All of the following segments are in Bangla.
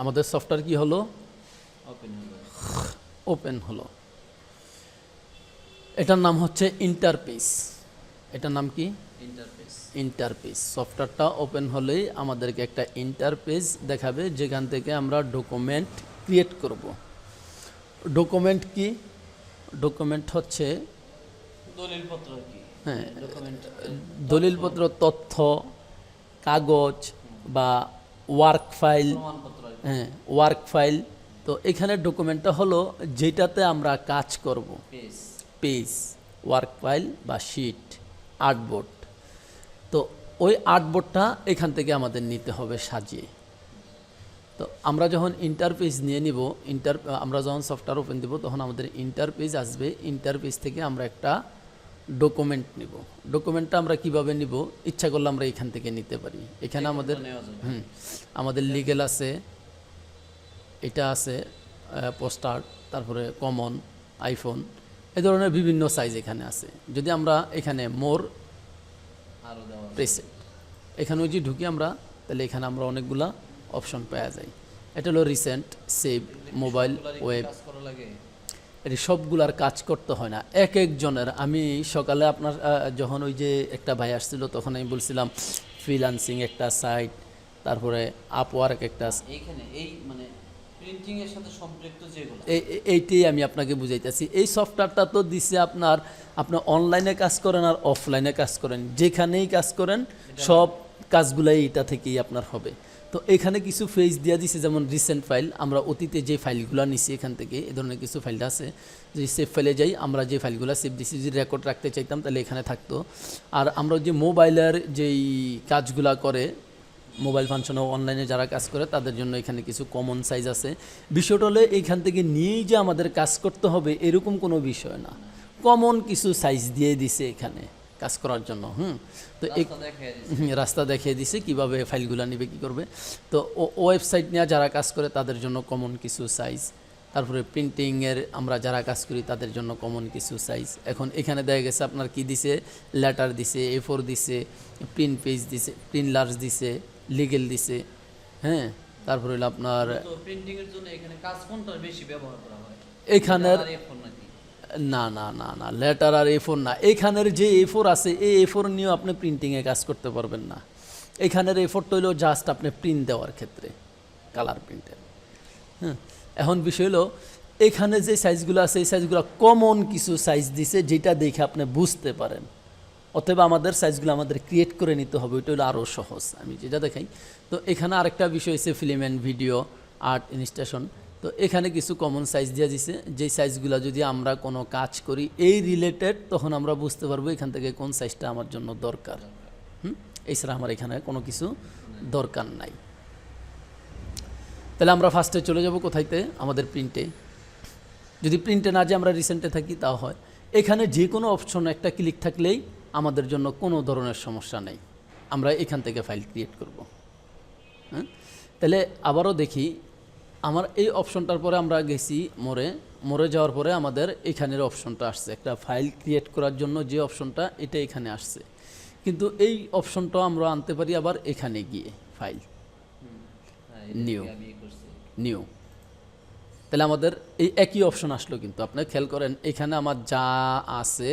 আমাদের সফটওয়্যার কি হলো? ওপেন হলো। এটার নাম হচ্ছে ইন্টারপেস এটার নাম কি? ইন্টারফেস ইন্টারপেস সফটওয়্যারটা ওপেন হলেই আমাদেরকে একটা ইন্টারপেস দেখাবে যেখান থেকে আমরা ডকুমেন্ট ক্রিয়েট করব। ডকুমেন্ট কি? ডকুমেন্ট হচ্ছে দলিলপত্র কি? হ্যাঁ দলিলপত্র তথ্য কাগজ বা ওয়ার্ক ফাইল। হ্যাঁ ওয়ার্ক ফাইল তো এখানে ডকুমেন্টটা হলো যেটাতে আমরা কাজ করব। পেজ পেজ ওয়ার্ক ফাইল বা শিট আর্টবোর্ড তো ওই আর্টবোর্ডটা এখান থেকে আমাদের নিতে হবে সাজিয়ে। তো আমরা যখন ইন্টারপেজ নিয়ে নিব ইন্টার আমরা যখন সফটওয়্যার ওপেন দিব তখন আমাদের ইন্টারপেজ আসবে। ইন্টারপেজ থেকে আমরা একটা ডকুমেন্ট নিব। ডকুমেন্টটা আমরা কীভাবে নিব? ইচ্ছা করলে আমরা এখান থেকে নিতে পারি। এখানে আমাদের হুম আমাদের লিগেল আছে এটা আছে পোস্টার তারপরে কমন আইফোন এই ধরনের বিভিন্ন সাইজ এখানে আছে। যদি আমরা এখানে মোর। প্রেসেন্ট এখানে যদি ঢুকি আমরা তাহলে এখানে আমরা অনেকগুলা অপশন পাওয়া যায়। এটা হলো রিসেন্ট সেভ মোবাইল ওয়েব এটি সবগুলার কাজ করতে হয় না। এক একজনের আমি সকালে আপনার যখন ওই যে একটা ভাই আসছিল তখন আমি বলছিলাম ফ্রিলান্সিং একটা সাইট তারপরে আপওয়ার্ক একটা এইখানে এই মানে প্রিন্টিং এর সাথে সম্পৃক্ত যেগুলো। এইটাই আমি আপনাকে বুঝাইতেছি। এই সফটওয়্যারটা তো দিছে আপনার আপনি অনলাইনে কাজ করেন আর অফলাইনে কাজ করেন। যেখানেই কাজ করেন সব কাজগুলাই এটা থেকেই আপনার হবে। তো এখানে কিছু ফেজ দিয়ে দিছে, যেমন রিসেন্ট ফাইল আমরা অতীতে যে ফাইলগুলো নিছি এখান থেকে এই ধরনের কিছু ফাইলটা আছে যদি সেভ ফাইলে যাই, আমরা যে ফাইলগুলো সেভ দিছি, যদি রেকর্ড রাখতে চাইতাম, তাহলে এখানে থাকতো। আর আমরা যে মোবাইলের যেই কাজগুলা করে মোবাইল ফাংশনে অনলাইনে যারা কাজ করে, তাদের জন্য এখানে কিছু কমন সাইজ আছে। বিষয়টা হলে এইখান থেকে নিয়েই যে আমাদের কাজ করতে হবে, এরকম কোনো বিষয় না। কমন কিছু সাইজ দিয়ে দিছে এখানে। কাজ করার জন্য হুম? তো রাস্তা দেখায় দিছে। কীভাবে ফাইলগুলো নিবে কি করবে? তো ওয়েবসাইট নিয়ে যারা কাজ করে তাদের জন্য কমন কিছু সাইজ তারপরে প্রিন্টিংয়ের আমরা যারা কাজ করি তাদের জন্য কমন কিছু সাইজ এখন এখানে দেখা গেছে আপনার কি দিছে? লেটার দিছে এ ফোর দিছে প্রিন্ট পেজ দিছে প্রিন্ট লার্জ দিছে লিগেল দিছে হ্যাঁ? তারপরে হলো আপনার জন্য এখানে কাজ কোনটা বেশি ব্যবহার করা হয়? এখানের আর A4 নাকি? না না না না লেটার আর এ ফোর না। এখানের যে এ ফোর আছে, এই এ ফোর নিয়েও আপনি প্রিন্টিংয়ে কাজ করতে পারবেন না। এখানের এ ফোরটা হইল জাস্ট আপনি প্রিন্ট দেওয়ার ক্ষেত্রে কালার প্রিন্টের হ্যাঁ এখন বিষয় হলো, এখানে যে সাইজগুলো আছে, এই সাইজগুলো কমন কিছু সাইজ দিছে, যেটা দেখে আপনি বুঝতে পারেন। অথবা আমাদের সাইজগুলো আমাদের ক্রিয়েট করে নিতে হবে, ওইটা হলো আরও সহজ। আমি যেটা দেখাই, তো এখানে আরেকটা বিষয় হচ্ছে film and video art installation তো এখানে কিছু কমন সাইজ দিয়ে দিছে। যেই সাইজগুলো যদি আমরা কোনো কাজ করি, এই রিলেটেড তখন আমরা বুঝতে পারব এখান থেকে কোন সাইজটা আমার জন্য দরকার। হুম? এছাড়া আমার এখানে কোনো কিছু দরকার নাই। তাহলে আমরা ফার্স্টে চলে যাব কোথাইতে আমাদের প্রিন্টে যদি প্রিন্টে না যে আমরা রিসেন্টে থাকি, তাও হয়। এখানে যে কোনো অপশন একটা ক্লিক থাকলেই আমাদের জন্য কোনো ধরনের সমস্যা নেই। আমরা এখান থেকে ফাইল ক্রিয়েট করব। হ্যাঁ তাহলে আবারও দেখি আমার এই অপশনটার পরে আমরা গেছি মোড়ে। মোড়ে যাওয়ার পরে আমাদের এখানের অপশনটা আসছে। একটা ফাইল ক্রিয়েট করার জন্য যে অপশনটা এটা এখানে আসছে। কিন্তু এই অপশনটা আমরা আনতে পারি আবার এখানে গিয়ে ফাইল করছি। নিউ তাহলে আমাদের এই একই অপশন আসলো কিন্তু। আপনি খেয়াল করেন এখানে আমার যা আছে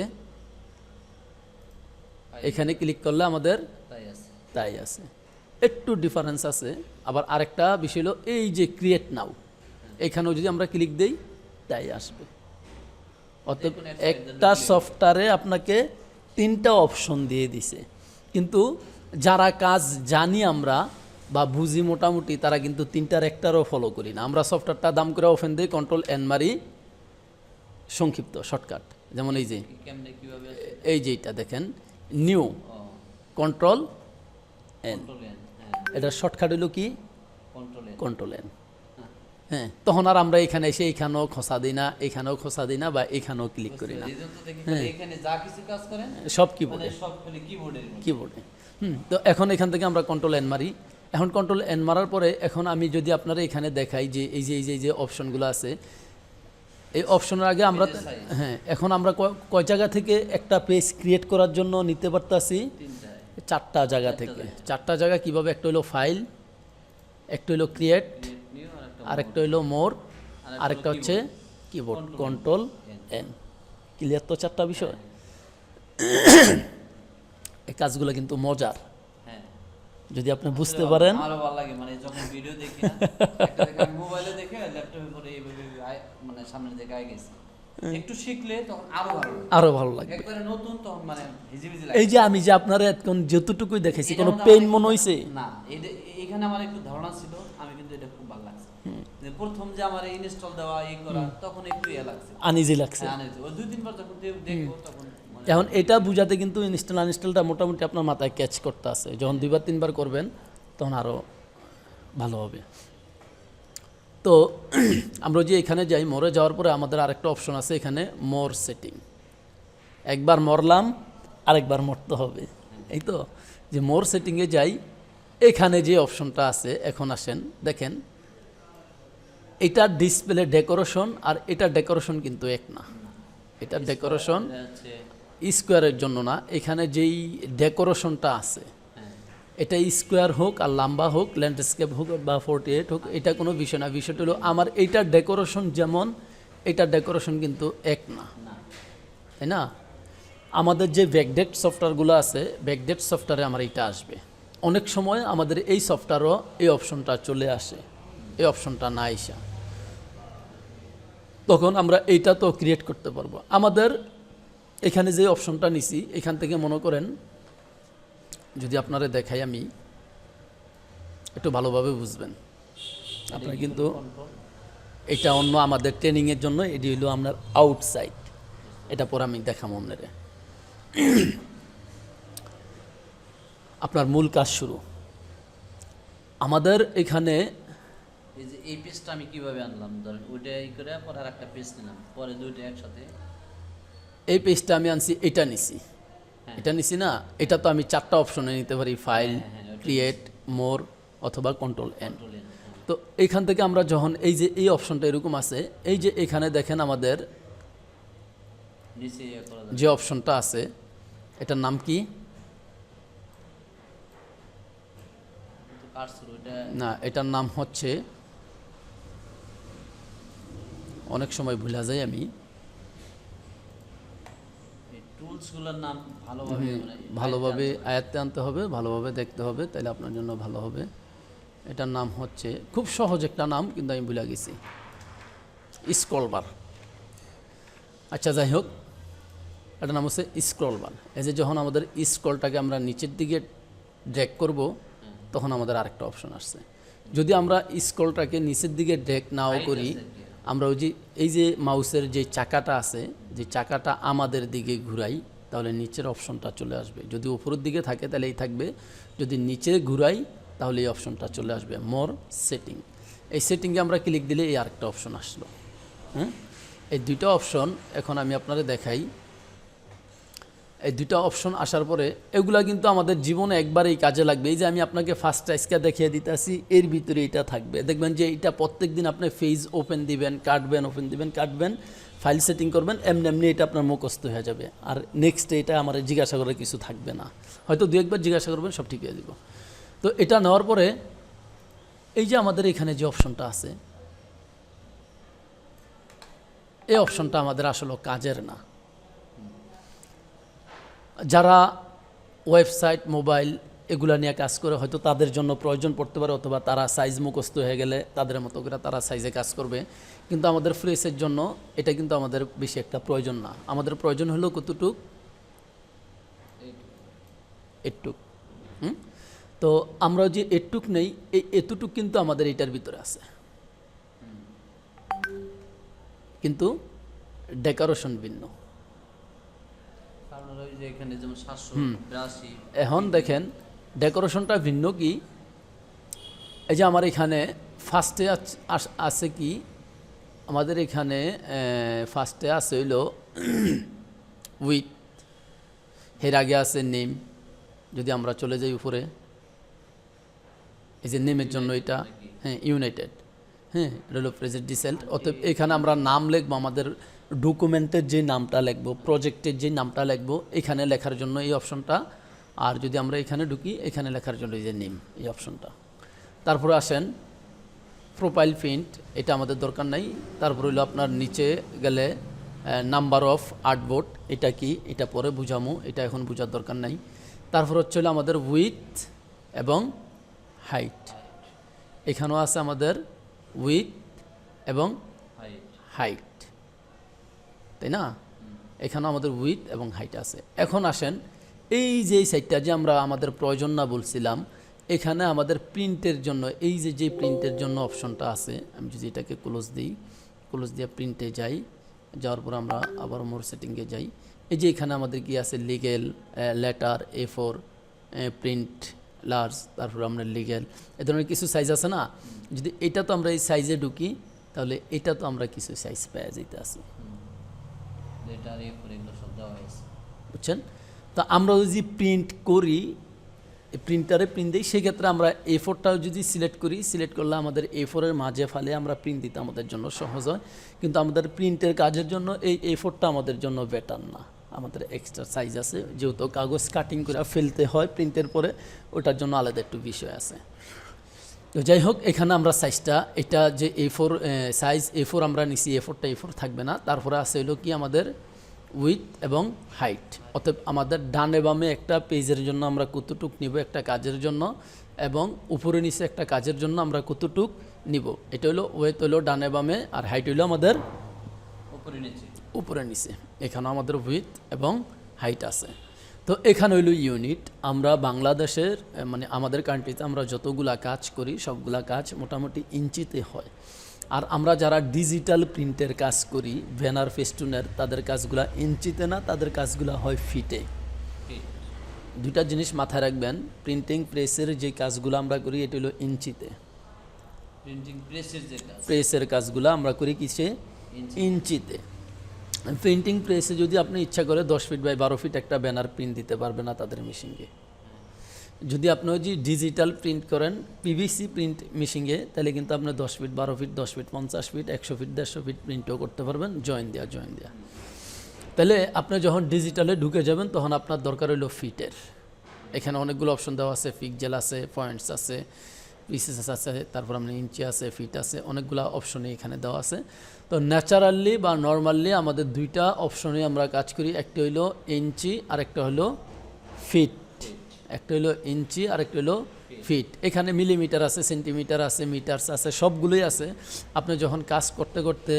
এখানে ক্লিক করলে আমাদের তাই আছে। তাই আছে। একটু ডিফারেন্স আছে। আবার আরেকটা বিষয় হলো এই যে ক্রিয়েট নাও এখানেও যদি আমরা ক্লিক দেই তাই আসবে। অতএব একটা সফটওয়্যারে আপনাকে তিনটা অপশন দিয়ে দিছে। কিন্তু যারা কাজ জানি আমরা বা বুঝি মোটামুটি তারা কিন্তু তিনটার একটারও ফলো করি না। আমরা সফটওয়্যারটা দাম করে ওপেন দিই কন্ট্রোল এন মারি সংক্ষিপ্ত শর্টকাট যেমন এই যে? এই যে এটা দেখেন নিউ কন্ট্রোল এন এটা শর্টকাট হলো কি? কন্ট্রোল এন হ্যাঁ। তখন আর আমরা এখানে এসে এখানেও খসা দিই না এখানেও খসা দিই না বা এখানেও ক্লিক করি না। রিজন তো দেখি খালি এখানে যা কিছু কাজ করেন সব মানে কিবোর্ডে খালি কিবোর্ডে হুম তো এখন এখান থেকে আমরা কন্ট্রোল এন মারি। এখন কন্ট্রোল এন মারার পরে এখন আমি যদি আপনারা এখানে দেখাই যে এই যে এই যে এই যে অপশনগুলো আছে এই অপশনের আগে আমরা হ্যাঁ এখন আমরা কয়- জায়গা থেকে একটা পেজ ক্রিয়েট করার জন্য নিতে পারতাছি? চারটা জায়গা থেকে। চারটা জায়গা কীভাবে? একটা হলো ফাইল একটা হলো ক্রিয়েট আরেকটা হইল মোর আরেকটা হচ্ছে কিবোর্ড কন্ট্রোল এন ক্লিয়ার তো চারটা বিষয়? এই কাজগুলো কিন্তু মজার। হ্যাঁ। যদি আপনি বুঝতে পারেন। আমারও ভালো লাগে মানে যখন ভিডিও দেখি মোবাইলে দেখে ল্যাপটপে পরে এইভাবে মানে সামনের দিকে আগে গেছি। একটু শিখলে তখন আরও ভালো আরও ভালো লাগবে। একবারে নতুন তখন মানে হিজিবিজি লাগে এই যে আমি যে আপনার এখন এটা কোনো আমার মনে হয়েছে না এখানে আমার একটু ধারণা ছিল আমি কিন্তু এটা খুব ভালো লাগছে। যে প্রথম যে আমার ইনস্টল দেওয়া এই করা তখন একটু ইয়ে লাগছে। আনইজি লাগছে। হ্যাঁ, ওই দুই তিনবার যখন দেখব তখন মানে এখন এটা বুঝাতে কিন্তু ইনস্টল আনইনস্টলটা মোটামুটি আপনার মাথায় ক্যাচ করতে আছে। যখন দুইবার তিনবার করবেন তখন আরও ভালো হবে। তো আমরা যে এখানে যাই মরে যাওয়ার পরে আমাদের আরেকটা অপশন আছে এখানে মোর সেটিং একবার মরলাম আরেকবার মরতে হবে। এই তো? যে মোর সেটিংয়ে যাই এখানে যে অপশনটা আছে এখন আসেন দেখেন এটা ডিসপ্লে ডেকোরেশন আর এটা ডেকোরেশন কিন্তু এক না। এটা ডেকোরেশন স্কোয়ারের জন্য না। এখানে যেই ডেকোরেশনটা আছে হ্যাঁ এটা স্কোয়ার হোক আর লম্বা হোক ল্যান্ডস্কেপ হোক বা ফোরটি এইট হোক, এটা কোনো বিষয় না। বিষয়টা হলো আমার এইটা ডেকোরেশন যেমন, এটা ডেকোরেশন কিন্তু এক না। তাই না? আমাদের যে ব্যাকডেট সফটওয়্যারগুলো আছে ব্যাকডেট সফটওয়্যারে আমার এইটা আসবে। অনেক সময় আমাদের এই সফটওয়্যারও এই অপশনটা চলে আসে, এই অপশনটা না আইসা। তখন আমরা এইটা তো ক্রিয়েট করতে পারব। আমাদের এখানে যে অপশনটা নিছি, এখান থেকে মনে করেন যদি আপনারা দেখাই আমি একটু ভালোভাবে বুঝবেন। আপনারা কিন্তু এটা অন্য আমাদের ট্রেনিংয়ের জন্য এটি হলো আপনার আউটসাইড এটা পরে আমি দেখাম আপনারে। আপনার মূল কাজ শুরু। আমাদের এখানে এই যে এই পেজটা আমি কীভাবে আনলাম? ধরেন ওইটা ই করে পরে আর একটা পেজ নিলাম পরে দুইটা একসাথে। এই পেজটা আমি আনছি এটা নিছি। এটা নিছি না এটা তো আমি চারটা অপশনে নিতে পারি ফাইল হ্যাঁ, হ্যাঁ, ক্রিয়েট মোর অথবা কন্ট্রোল এন হ্যাঁ। তো এইখান থেকে আমরা যখন এই যে এই অপশনটা এরকম আছে এই যে এখানে দেখেন আমাদের ইয়ে যে অপশনটা আছে এটার নাম কি? না এটার নাম হচ্ছে অনেক সময় ভুলা যায় আমি। নাম ভালোভাবে মানে ভালোভাবে আয়াত্তে আনতে হবে ভালোভাবে দেখতে হবে তাহলে আপনার জন্য ভালো হবে। এটার নাম হচ্ছে খুব সহজ একটা নাম কিন্তু আমি ভুলে গেছি। স্ক্রলবার। আচ্ছা যাই হোক এটার নাম হচ্ছে স্ক্রলবার। এই যে যখন আমাদের স্ক্রলটাকে আমরা নিচের দিকে ড্র্যাগ করব তখন আমাদের আরেকটা অপশন আসছে। যদি আমরা স্ক্রলটাকে নিচের দিকে ড্র্যাগ নাও করি? আমরা ওই যে, এই যে মাউসের যে চাকাটা আছে, যে চাকাটা আমাদের দিকে ঘুরাই, তাহলে নিচের অপশনটা চলে আসবে। যদি উপরের দিকে থাকে, তাহলে এই থাকবে। যদি নিচে ঘুরাই, তাহলে এই অপশনটা চলে আসবে। More setting. এই সেটিংয়ে আমরা ক্লিক দিলে এই আরেকটা অপশন আসলো। হ্যাঁ? এই দুইটা অপশন এখন আমি আপনারা দেখাই। এই দুটো অপশন আসার পরে এগুলা কিন্তু আমাদের জীবনে একবারেই কাজে লাগবে। এই যে আমি আপনাকে ফার্স্ট টাইসকা দেখিয়ে দিতেছি, এর ভিতরে এটা থাকবে। দেখবেন যে এটা প্রত্যেক দিন আপনি ফেজ ওপেন দিবেন, কাটবেন ওপেন দিবেন, কাটবেন ফাইল সেটিং করবেন, এমনি এমনি এটা আপনার মুখস্থ হয়ে যাবে। আর নেক্সট এটা আমার জিজ্ঞাসা করার কিছু থাকবে না। হয়তো দু একবার জিজ্ঞাসা করবেন, সব ঠিক হয়ে যাব। তো এটা নেওয়ার পরে এই যে আমাদের এখানে যে অপশনটা আছে, এই অপশনটা আমাদের আসলে কাজের না। যারা ওয়েবসাইট, মোবাইল এগুলা নিয়ে কাজ করে, হয়তো তাদের জন্য প্রয়োজন পড়তে পারে, অথবা তারা সাইজ মুখস্থ হয়ে গেলে তাদের মতো করে তারা সাইজে কাজ করবে। কিন্তু আমাদের ফ্রেসের জন্য এটা কিন্তু আমাদের বেশি একটা প্রয়োজন না। আমাদের প্রয়োজন হলো কতটুক? এটুক। হুম? তো আমরা যে এটুক নেই এই এতটুক কিন্তু আমাদের এটার ভিতরে আছে। কিন্তু ডেকোরেশন ভিন্ন। এখানে দেখেন ডেকোরেশনটা ভিন্ন কি? এই যে আমার এখানে ফার্স্টে আছে কি? আমাদের এখানে ফার্স্টে আছে হইল উইথ এর আগে আছে নেম। যদি আমরা চলে যাই উপরে এই যে নেমের জন্য এটা হ্যাঁ ইউনাইটেড হ্যাঁ এটা হলো প্রেজেন্ট ডিসেল্ট অতএব এখানে আমরা নাম লিখব আমাদের ডকুমেন্টের যে নামটা লিখব প্রজেক্টের যে নামটা লিখব এখানে লেখার জন্য এই অপশনটা আর যদি আমরা এখানে ঢুকি এখানে লেখার জন্য এই যে নেম এই অপশনটা তারপরে আসেন প্রোফাইল প্রিন্ট এটা আমাদের দরকার নাই। তারপর হলো আপনার নিচে গেলে নাম্বার অফ আর্টবোর্ড এটা কি এটা পরে বুঝামো এটা এখন বোঝার দরকার নাই। তারপর হচ্ছে হলো আমাদের উইথ এবং হাইট এখানেও আছে আমাদের উইথ এবং হাইট তাই না? এখানে আমাদের উইথ এবং হাইট আছে। এখন আসেন, এই যে এই সাইডটা যে আমরা আমাদের প্রয়োজন না বলছিলাম, এখানে আমাদের প্রিন্টের জন্য, এই যে যে প্রিন্টের জন্য অপশনটা আছে, আমি যদি এটাকে ক্লোজ দিই ক্লোজ দিয়ে প্রিন্টে যাই, যাওয়ার পর আমরা আবার মোর সেটিংয়ে যাই। এই যে এখানে আমাদের কি আছে? Legal letter A four print large তারপর আমরা লিগেল এ ধরনের কিছু সাইজ আছে না? যদি এটা তো আমরা এই সাইজে ঢুকি, তাহলে এটা তো আমরা কিছু সাইজ পেয়ে যেতে আছি লেটার এ এগুলো সব দেওয়া হয়েছে। বুঝছেন? তা আমরা যদি প্রিন্ট করি প্রিন্টারে প্রিন্ট দিই, সেক্ষেত্রে আমরা এ ফোরটাও যদি সিলেক্ট করি সিলেক্ট করলে আমাদের এ ফোরের মাঝে ফালে আমরা প্রিন্ট দিতে আমাদের জন্য সহজ হয়। কিন্তু আমাদের প্রিন্টের কাজের জন্য এই এ ফোরটা আমাদের জন্য বেটার না। আমাদের এক্সট্রা সাইজ আছে, যেহেতু কাগজ কাটিং করে ফেলতে হয় প্রিন্টের পরে, ওটার জন্য আলাদা একটু বিষয় আছে। তো যাই হোক এখানে আমরা সাইজটা এটা যে A four size A four আমরা নিছি এ ফোরটা এ ফোর থাকবে না। তারপরে আছে হলো কি আমাদের উইথ এবং হাইট অতএব আমাদের ডানে বামে একটা পেজের জন্য আমরা কতটুক নিব একটা কাজের জন্য এবং উপরে নিচে একটা কাজের জন্য আমরা কতটুক নিব। এটা হলো ওয়েথ হলো ডানে বামে আর হাইট হলো আমাদের উপরে নিচে। উপরে নিচে। এখানে আমাদের উইথ এবং হাইট আছে। তো এখানে হইল ইউনিট আমরা বাংলাদেশের মানে আমাদের কান্ট্রিতে আমরা যতগুলা কাজ করি সবগুলা কাজ মোটামুটি ইঞ্চিতে হয়। আর আমরা যারা ডিজিটাল প্রিন্টের কাজ করি ব্যানার ফেস্টুনের তাদের কাজগুলা ইঞ্চিতে না তাদের কাজগুলা হয় ফিটে দুইটা জিনিস মাথায় রাখবেন প্রিন্টিং প্রেসের যে কাজগুলো আমরা করি এটা হলো ইঞ্চিতে। প্রিন্টিং প্রেসের যে প্রেসের কাজগুলো আমরা করি কিসে? ইঞ্চি। ইঞ্চিতে। প্রিন্টিং প্রেসে যদি আপনি ইচ্ছা করে দশ ফিট বাই বারো ফিট একটা ব্যানার প্রিন্ট দিতে পারবে না তাদের মেশিনকে যদি আপনি যদি ডিজিটাল প্রিন্ট করেন পিভিসি প্রিন্ট মেশিনে তাহলে কিন্তু আপনি দশ ফিট বারো ফিট দশ ফিট পঞ্চাশ ফিট একশো ফিট দেড়শো ফিট প্রিন্টও করতে পারবেন জয়েন দেওয়া জয়েন দেওয়া তাহলে আপনি যখন ডিজিটালে ঢুকে যাবেন, তখন আপনার দরকার হলো ফিটের এখানে অনেকগুলো অপশন দেওয়া আছে পিকজেল আছে পয়েন্টস আছে। পিসেস আছে তারপর আপনার ইঞ্চি আছে ফিট আছে, অনেকগুলো অপশনই এখানে দেওয়া আছে। তো ন্যাচারালি বা নর্মালি আমাদের দুইটা অপশনে আমরা কাজ করি। একটা হইল ইঞ্চি আর একটা হলো ফিট একটা হলো ইঞ্চি আর একটা হলো ফিট এখানে মিলিমিটার আছে সেন্টিমিটার আছে মিটার্স আছে, সবগুলোই আছে। আপনি যখন কাজ করতে করতে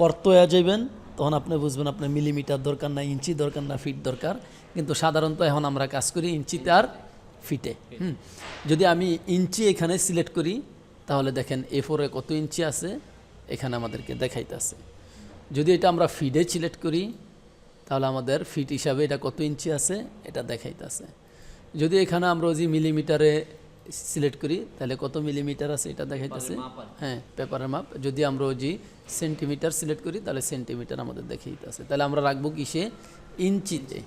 করতে হয়ে যাবেন তখন আপনি বুঝবেন আপনার মিলিমিটার দরকার না, ইঞ্চি দরকার না ফিট দরকার। কিন্তু সাধারণত এখন আমরা কাজ করি ইঞ্চিতে আর ফিটে। হুম। যদি আমি ইঞ্চি এখানে সিলেক্ট করি তাহলে দেখেন এ ফোরে কত ইঞ্চি আছে এখানে আমাদেরকে দেখাইতেছে। যদি এটা আমরা ফিডে সিলেক্ট করি তাহলে আমাদের ফিট হিসাবে এটা কত ইঞ্চি আছে এটা দেখাইতেছে। যদি এখানে আমরা যে মিলিমিটারে সিলেক্ট করি তাহলে কত মিলিমিটার আছে এটা দেখাইতেছে? হ্যাঁ পেপারের মাপ। যদি আমরা ওই যে সেন্টিমিটার সিলেক্ট করি তাহলে সেন্টিমিটার আমাদের দেখাইতেছে। তাহলে আমরা রাখব কিসে? ইঞ্চিতে।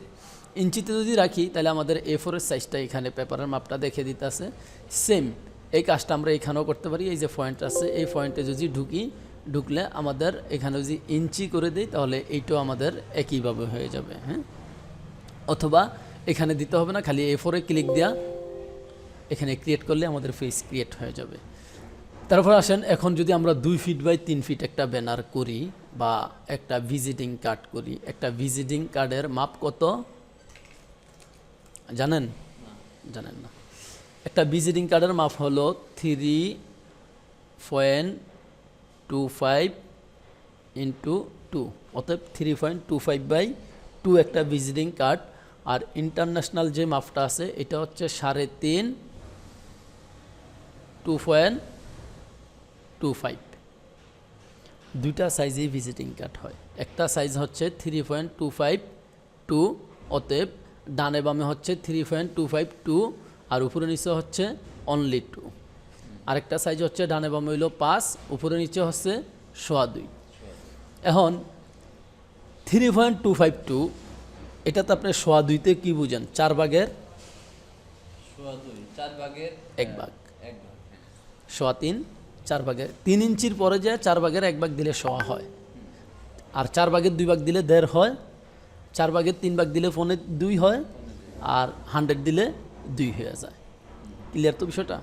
ইঞ্চিতে যদি রাখি, তাহলে আমাদের এ ফোরের সাইজটা এখানে পেপারের মাপটা দেখে দিতেছে। সেম এই কাজটা আমরা এখানেও করতে পারি। এই যে পয়েন্ট আছে, এই পয়েন্টে যদি ঢুকি, ঢুকলে আমাদের এখানে যদি ইঞ্চি করে দিই, তাহলে এইটাও আমাদের একইভাবে হয়ে যাবে হ্যাঁ? অথবা এখানে দিতে হবে না, খালি এ ফোরে ক্লিক দেওয়া এখানে ক্রিয়েট করলে আমাদের ফেস ক্রিয়েট হয়ে যাবে। তারপর আসেন, এখন যদি আমরা দুই ফিট বাই তিন ফিট একটা ব্যানার করি বা একটা ভিজিটিং কার্ড করি, একটা ভিজিটিং কার্ডের মাপ কত? জানেন? জানেন না। একটা ভিজিটিং কার্ডের মাপ হলো three point two five into two অতএব three point two five by two একটা ভিজিটিং কার্ড আর ইন্টারন্যাশনাল যে মাপটা আছে, এটা হচ্ছে সাড়ে তিন টু পয়েন্ট টু ফাইভ দুইটা সাইজেই ভিজিটিং কার্ড হয়। একটা সাইজ হচ্ছে three point two five two অতএব ডানে বামে হচ্ছে three point two five two আর উপরে নিচে হচ্ছে অনলি টু আরেকটা সাইজ হচ্ছে ডানে বামে হইল পাঁচ উপরে নিচে হচ্ছে সোয়া দুই। এখন three point two five two এটাতে আপনি সোয়া দুইতে কী বুঝেন? চার ভাগের সোয়া দুই চার ভাগের এক ভাগ। সোয়া তিন চার ভাগের তিন ইঞ্চির পরে যায় চার ভাগের এক ভাগ দিলে সোয়া হয়। আর চার ভাগের দুই ভাগ দিলে দেড় হয় চার ভাগের তিন ভাগ দিলে ফোনে দুই হয় আর হান্ড্রেড দিলে দুই হয়ে যায়। ক্লিয়ার তো বিষয়টা?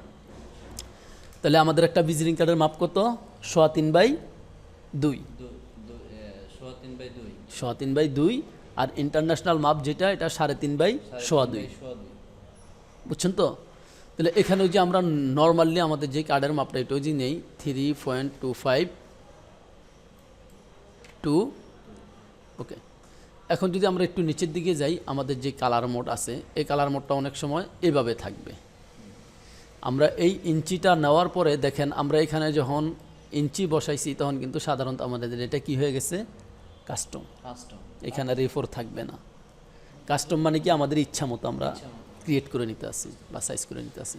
তাহলে আমাদের একটা ভিজিটিং কার্ডের মাপ কত? সোয়া তিন বাই দুই। সোয়া তিন বাই দুই। আর ইন্টারন্যাশনাল মাপ যেটা, এটা সাড়ে তিন বাই সোয়া দুই। বুঝছেন তো? তাহলে এখানে যে আমরা নর্মালি আমাদের যে কার্ডের মাপটা, এটা ওই যে নেই। Three point two five two okay এখন যদি আমরা একটু নিচের দিকে যাই আমাদের যে কালার মোড আছে এই কালার মোডটা অনেক সময় এভাবে থাকবে। আমরা এই ইঞ্চিটা নেওয়ার পরে দেখেন আমরা এখানে যখন ইঞ্চি বসাইছি তখন কিন্তু সাধারণত আমাদের এটা কি হয়ে গেছে? কাস্টম কাস্টম এখানে রেফোর থাকবে না। কাস্টম মানে কি? আমাদের ইচ্ছা মতো আমরা ক্রিয়েট করে নিতে আসি বা সাইজ করে নিতে আসি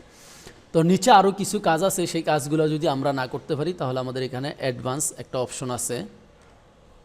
তো নিচে আরও কিছু কাজ আছে সেই কাজগুলো যদি আমরা না করতে পারি তাহলে আমাদের এখানে অ্যাডভান্স একটা অপশন আছে।